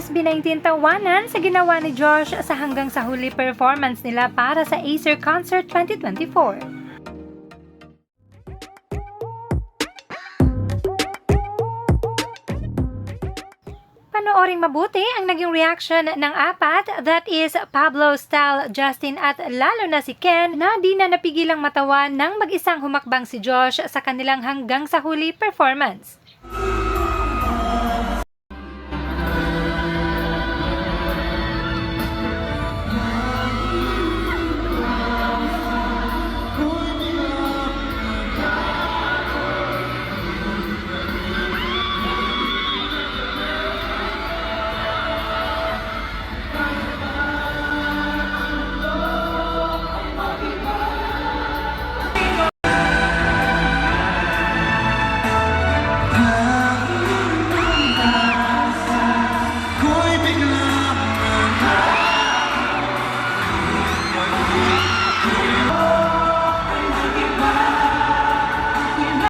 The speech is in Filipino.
SB19 tawanan sa ginawa ni Josh sa hanggang sa huli performance nila para sa Acer Concert 2024. Panooring mabuti ang naging reaction ng apat, that is Pablo, Stal, Justin at lalo na si Ken na di na napigilang matawa nang mag-isang humakbang si Josh sa kanilang hanggang sa huli performance.